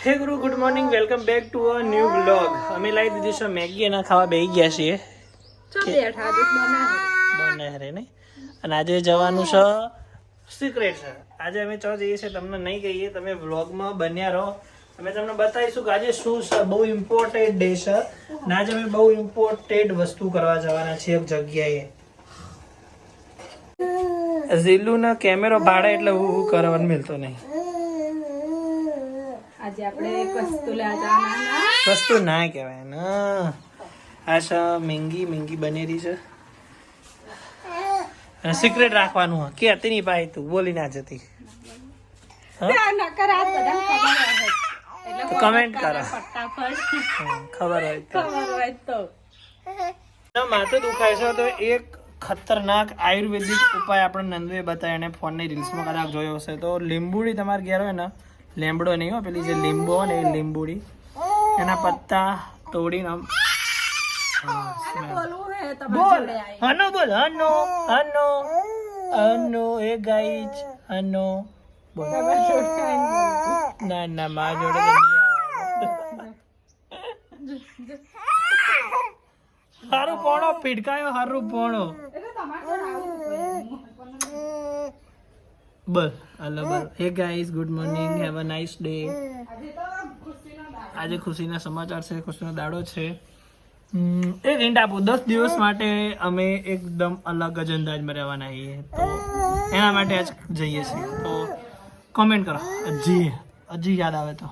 Hey guru good morning welcome back to a new blog અમે લાવી દીધી છે મેગી અને ખાવા બેસી ગયા છીએ. બને હરે નહીં? અને આજે જવાનું છે સિક્રેટ છે. આજે અમે ચો જઈએ છીએ તમને નહીં કહીએ તમે વ્લોગમાં બન્યા રહો. અમે તમને બતાવીશું કે આજે શું છે. બહુ ઇમ્પોર્ટન્ટ ડે છે. અને આજે અમે બહુ ઇમ્પોર્ટેડ વસ્તુ કરવા જવાના છીએ એક જગ્યાએ. ઝીલુના કેમેરો ભાડે એટલે હું કરવાનું મિલતો નહીં. આજે આપણે કસ્તુલા જવાના કસ્તુ ના કહેવાય ન. આ છે મેંગી મેંગી બનેલી છે. સિક્રેટ રાખવાનું. કે હતી નહીં ભાઈ તું બોલી ના જતી. કમેન્ટ કરો. ખબર હોય. તો માથું દુખાય છે તો એક ખતરનાક આયુર્વેદિક ઉપાય આપણે નંદુએ બતાવ્યો અને ફોનની રીલ્સમાં કદાચ જોયો હશે. તો લીંબુડી તમારે ઘેર હોય ને લીમડો નહીં હો પેલી જે લીંબુ હોય ને એ લીંબુડી. એના પત્તા તોડીને આમ બોલ. હનો બોલ હનો હનો હનો એ ગાઈચ હનો. બોલ. ના ના મા જોડે હારું પોણો પીડકાયો હારું પોણો. એટલે hey guys good morning have a nice day આજે ખુશીનો સમાચાર છે, ખુશીનો દાડો છે. એક હિન્ટ આપો. દસ દિવસ માટે અમે એકદમ અલગ જ અંદાજમાં રહેવાના છીએ. તો એના માટે આજ જઈએ છીએ. તો કોમેન્ટ કરો. હજી હજી યાદ આવે તો.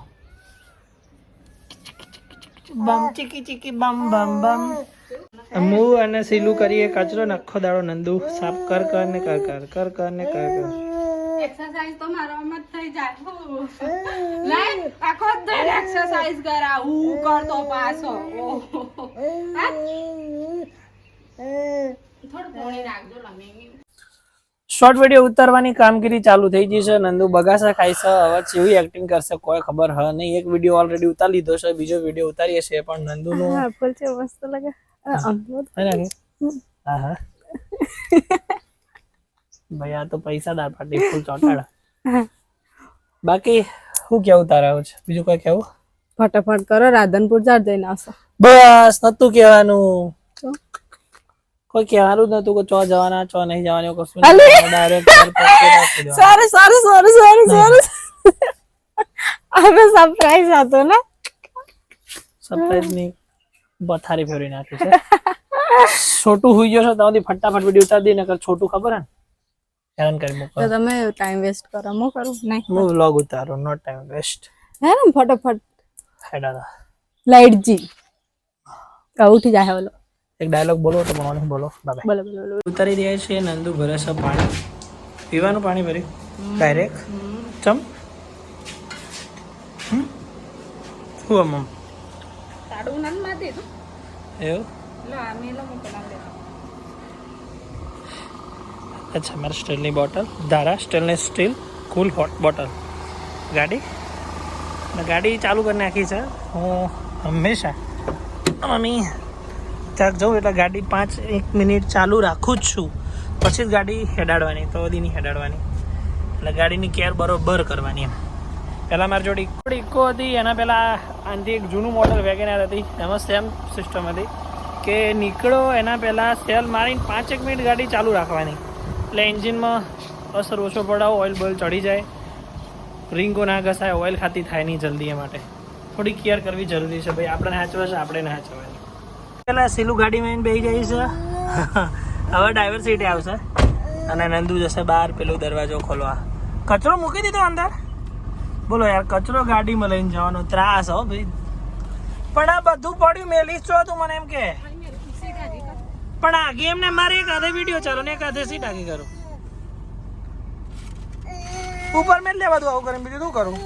બમ, ચીકી ચીકી, બમ બમ બમ. હું અને સીલું કરીએ કચરો ને આખો દાડો નંદુ. સાફ કર કર ને કર કર કર કર ને કર કર. એક્સરસાઇઝ તો મારામાં જ થઈ જાય. હું. આખો દિન એક્સરસાઇઝ કરાવું. કરતો પાછો. થોડું પાણી નાખજો લમી શોર્ટ વીડિયો ઉતારવાની કામગીરી ચાલુ થઈ ગઈ છે. નંદુ બગાસા ખાઈ છે. હવે કેવી એક્ટિંગ કરશે કોઈ ખબર હ નહીં. એક વીડિયો ઓલરેડી ઉતારી લીધો છે. બીજો વીડિયો ઉતારીએ છીએ પણ નંદુનો ફૂલ છે મસ્ત લાગે. હે ને? હા હા. ભાઈ આ તો પૈસાદાર પાર્ટી ફૂલ ચોટાડા. બાકી શું કેવું તારા છે? બીજું કઈ કેવું? ફટાફટ કરો રાધનપુર જાર જઈને આવશો. બસ નતું કહેવાનું. કોઈ કહેવાનું નતું કે ચો જવાના ચો નહીં જવાનું કશું direct sorry sorry sorry sorry sorry હવે સરપ્રાઈઝ હતો ને? સરપ્રાઈઝની બથારી ફેરવી નાખી છે. છોટું હુઈ ગયો છે તમારી ફટાફટ વીડિયો ઉતારી દઈ નકર છોટું ખબર હે ને? હેરાન કરી મૂકો. તો તમે ટાઈમ વેસ્ટ કરો. હું કરું? નહીં. હું વ્લોગ ઉતારો નો ટાઈમ વેસ્ટ હેરાન ફટાફટ. હેડા લાઈટ જી. ઉઠી જાય ઓલો. એક ડાયલોગ બોલો તો મને બોલો. બાબા બોલો બોલો ઉતારી રહ્યા છે નંદુ ભરેસા છે પાણી. પીવાનું પાણી ભરી. ડાયરેક્ટ ચમ. હું મમ આમ આમ? તાડું નન માતે એવું? લો આ મેલો મોકલા અચ્છા મારે સ્ટીલની bottle. Dhara stainless steel cool hot bottle ગાડી? ગાડી ચાલુ કરી નાખી છે. હું હંમેશા મમ્મી ચાક જાઉં એટલે ગાડી પાંચ એક મિનિટ ચાલુ રાખું જ છું. પછી જ ગાડી હેડાડવાની તો બધી નહીં હેડાડવાની. એટલે ગાડીની કેર બરોબર કરવાની એમ. પહેલાં મારી જોડે ઇકો ઇકો હતી, એના પહેલાં આનાથી એક જૂનું મોડલ વેગેનાર હતી. એમાં સેમ સિસ્ટમ હતી કે નીકળો એના પહેલાં સેલ મારીને પાંચેક મિનિટ ગાડી ચાલુ રાખવાની. એટલે એન્જિનમાં અસર ઓછો પડાવો ઓઇલ બોઇલ ચડી જાય. રિંગો ના ઘસાય ઓઇલ ખાતી થાય નહીં જલ્દી એ માટે. થોડી કેર કરવી જરૂરી છે ભાઈ. આપણે હાચવા છે, આપણે ના હાચવાની પેલા સીલું ગાડીમાં બેસી ગઈ છે. હવે ડ્રાઈવર સીટે આવશે. અને નંદુ જશે બહાર, પેલો દરવાજો ખોલવા. કચરો મૂકી દીધો અંદર? બોલો યાર, કચરો ગાડીમાં લઈને જવાનો ત્રાસ હો ભાઈ. પણ આ બધું પડ્યું મેલીશ છો તું મને એમ કે. પણ આ ગેમ ને મારે એક આધે વીડિયો ચાલો ને એક આધે સીટ આગી કરું. ઉપર મેં લેવા દો આવું કરીને બીજું શું કરું.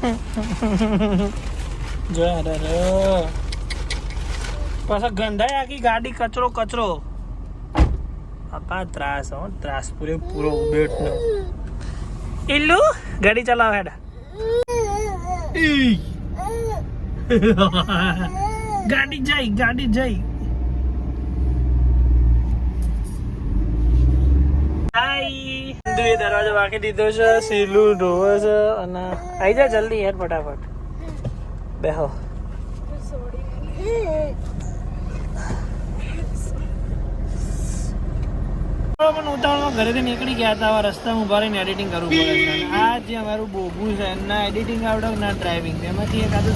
પાછા ગંધાય આખી ગાડી કચરો કચરો. આપા ત્રાસ હો ત્રાસ પૂરે પૂરો બેટ નો ઇલ્લુ ગાડી ચલાવ હેડા. ઈ. ગાડી જઈ ગાડી જઈ. હાય. દરવાજો વાંકી દીધો છે, સીલું ધોવે અને આવી જા જલ્દી યાર ફટાફટ. બેહો. પણ ઉતાવળમાં ઘરેથી નીકળી ગયા હતા આવા રસ્તામાં ઊભા રહીને એડિટિંગ કરવું પડે આ જે અમારું બોબુ છે ના એડિટિંગ આવડે ના ડ્રાઇવિંગ એમાંથી એક આદુ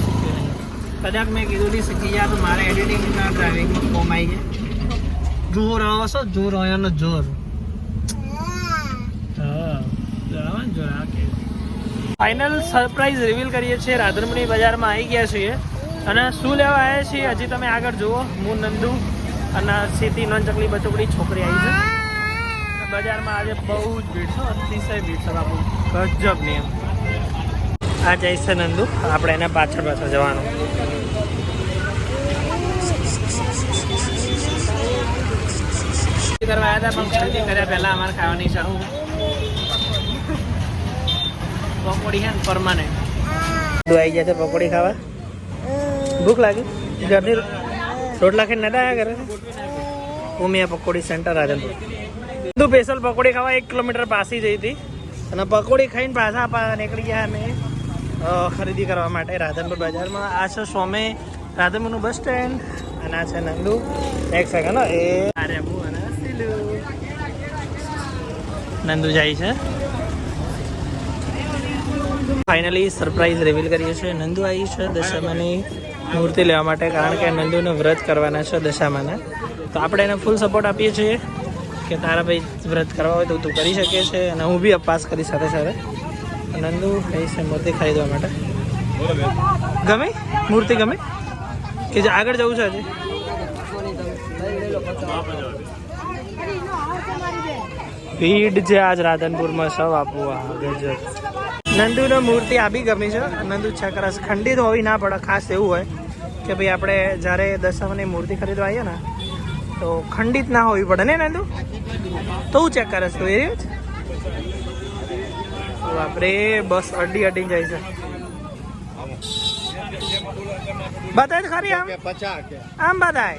કદાચ મેં કીધું નહીં શીખી ગયા તો મારે એડિટિંગના ના ફોર્મ આવી ગયા જોર આવો છો? જોર, અહીંયાનો જોર. ફાઇનલ સરપ્રાઈઝ રિવીલ કરીએ છીએ રાધરમણી બજારમાં આવી ગયા છીએ. અને શું લેવા આવ્યા છીએ? હજી તમે આગળ જુઓ. હું, નંદુ અને સીધી નોન ચકલી બચોકડી છોકરી આવી છે. બજારમાં આજે બહુ જ ભીડ છે, અતિશય ભીડ છે, બાપુ. ગજબ નિયમ આ જાય છે નંદુ. આપણે એના પાછળ પાછળ જવાનું. કરવા આવ્યા હતા પણ ખરીદી કર્યા પહેલા અમારે ખાવાની છે. પકોડી છે ને પરમાનન્ટ આવી છે પકોડી ખાવા. ભૂખ લાગી? ઘરની રોટલા ખાઈને નતા આવ્યા કરે ઉમિયા પકોડી સેન્ટર રાધનપુર તું સ્પેશિયલ પકોડી ખાવા એક કિલોમીટર પાસી જઈ હતી. અને પકોડી ખાઈને પાછા નીકળી ગયા અમે. અ, ખરીદી કરવા માટે રાધનપુર બજારમાં. આ છે સ્વામે રાધનપુરનું બસ સ્ટેન્ડ અને આ છે નંદુ. એક સેકન્ડ એ અને નંદુ જાય છે. ફાઇનલી સરપ્રાઈઝ રિવીલ કરીએ છીએ. નંદુ આવી છે દશામાની મૂર્તિ લેવા માટે, કારણ કે નંદુને વ્રત કરવાના છે દશામાના. તો આપણે એને ફૂલ સપોર્ટ આપીએ છીએ કે તારા ભાઈ વ્રત કરવા હોય તો તું કરી શકે છે અને હું બી અપવાસ કરી સાથે સાથે. નંદુ આવી છે મૂર્તિ ખરીદવા માટે? ગમે? મૂર્તિ ગમે? કે જે આગળ જવું છે હજી ભીડ છે આજ રાધનપુરમાં, સૌ આપવું ગજબ નંદુનો મૂર્તિ આપી ગમી છે. નંદુ છકરસ ખંડિત હોવી ના પડે, ખાસ એવું હોય કે ભાઈ આપણે જ્યારે દશામાની મૂર્તિ ખરીદવા આવીએ ને, તો ખંડિત ના હોવી પડે ને નંદુ? તો હું ચેક કરે છે, એ જ? બાપરે બસ અડી અડી જાય છે. બતાય તો ખરી આમ? આમ બતાય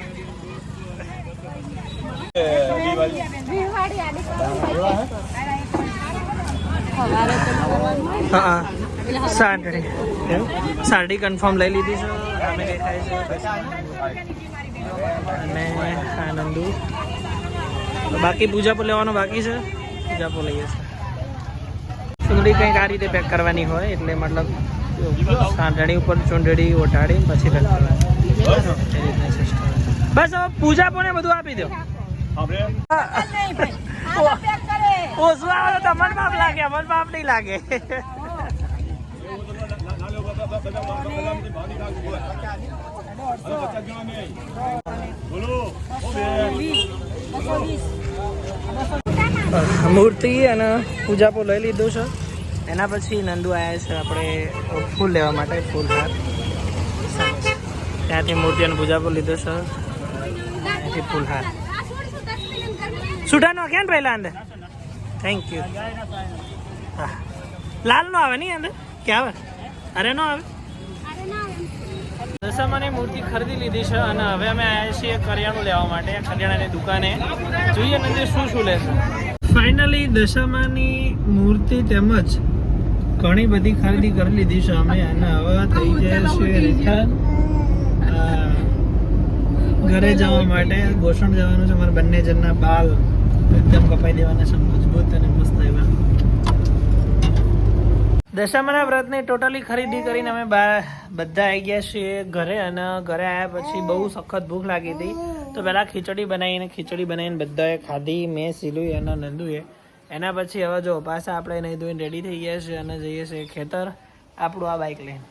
સાડી? સાડી કન્ફર્મ લઈ લીધી છે. અમે દેખાય છે. અને આનંદુ. બાકી પૂજા લેવાનો લેવાનું બાકી છે? પૂજા પર લઈએ છે ચૂંદડી કંઈક આ રીતે પેક કરવાની હોય એટલે મતલબ સાંઢણી ઉપર ચૂંદડી ઓઢાડી પછી પેક કરવાની. બસ હવે પૂજા પણ બધું આપી દો. તો તમને બાપ લાગે અમને બાપ નહીં લાગે. મૂર્તિ અને પૂજાપો લઈ લીધું છે. એના પછી નંદુ આવ્યા છે આપણે ફૂલ લેવા માટે, ફૂલ હાર ત્યાંથી મૂર્તિ અને પૂજા પર લીધો છે. ત્યાંથી ફૂલ હાર સુઠાનો કેમ પહેલા અંદર? થેન્ક યુ હા. લાલ નો આવે નહીં અંદર? કે આવે? અરે નો આવે? દશામાની મૂર્તિ ખરીદી લીધી છે અને હવે અમે આવ્યા છીએ કરિયાણું લેવા માટે, કરિયાણાની દુકાને. જોઈએ ને શું શું લેશે. ફાઇનલી દશામાની મૂર્તિ તેમજ ઘણી બધી ખરીદી કરી લીધી છે અમે અને હવે થઈ જાય છે રિટર્ન ઘરે જવા માટે ગોસણ જવાનું છે. મારા બંને જણના બાલ એકદમ કપાઈ દેવાના છે. મજબૂત અને મસ્ત એવા. દશામાના વ્રતની ટોટલી ખરીદી કરીને અમે બધા આવી ગયા છીએ ઘરે. અને ઘરે આવ્યા પછી બહુ સખત ભૂખ લાગી હતી. તો પહેલાં ખીચડી બનાવીને ખીચડી બનાવીને બધાએ ખાધી, મેં સીલું અને નંદુએ. એના પછી હવે જો પાછા આપણે નહીં ધોઈને રેડી થઈ ગયા છે અને જઈએ છીએ ખેતર, આપણું આ બાઇક લઈને